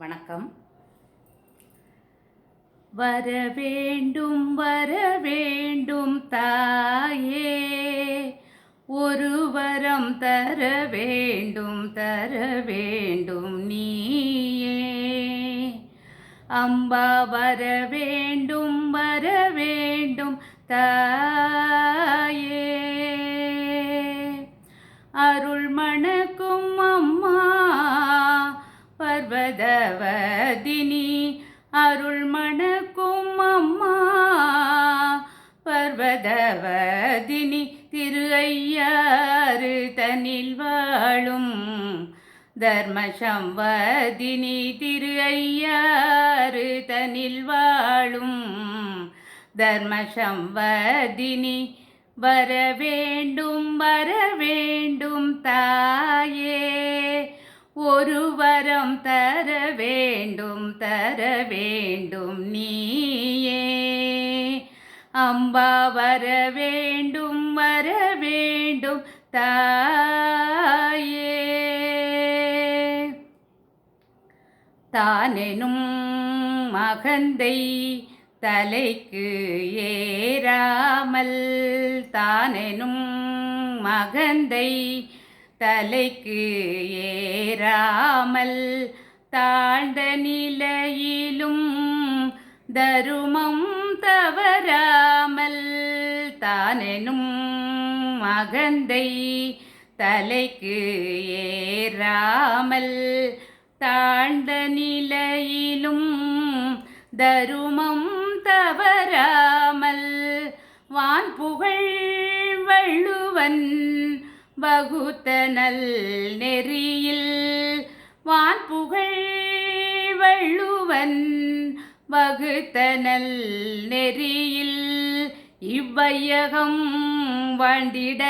வணக்கம். வர வேண்டும் வர வேண்டும் தாயே. ஒரு வரம் தர வேண்டும் தர வேண்டும் நீயே. அம்பா வர வேண்டும் வர வேண்டும் தாயே. அருள் மணக்கும் பர்வதவதினி அருள் மணக்கும் அம்மா. பர்வதவதினி திரு ஐயாறு தனில் வாழும் தர்மசம்வதினி திரு ஐயாறு தனில் வாழும் தர்மசம்வதினி. வர வேண்டும் வர வேண்டும் தாயே. ஒரு வரம் வேண்டும் தர வேண்டும் நீயே. அம்பா வர வேண்டும் வர வேண்டும் தாயே. தானெனும் மகந்தை தலைக்கு ஏறாமல் தானெனும் மகந்தை தலைக்கு ஏறாமல் தாழ்ந்த நிலையிலும் தருமம் தவறாமல் தானெனும் மகந்தை தலைக்கு ஏறாமல் தாழ்ந்த நிலையிலும் தருமம் தவறாமல் வான் புகழ் வள்ளுவன் வகுத்த நல் நெறியில் வள்ளுவன் வகுத்த நல் நெறியில் இவ்வையகம் வாழ்ந்திட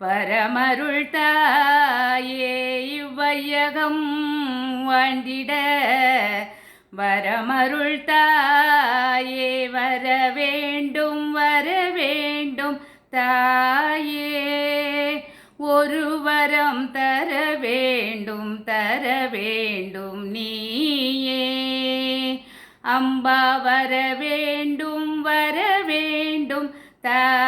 பரமருள் தாயே இவ்வையகம் வாழ்ந்திட வரமருள் தாயே வர வேண்டும் வர வேண்டும் தாயே. ஒரு வரம் தர வேண்டும் தர வேண்டும் நீ அம்பா வர வேண்டும் வர வேண்டும். தாயே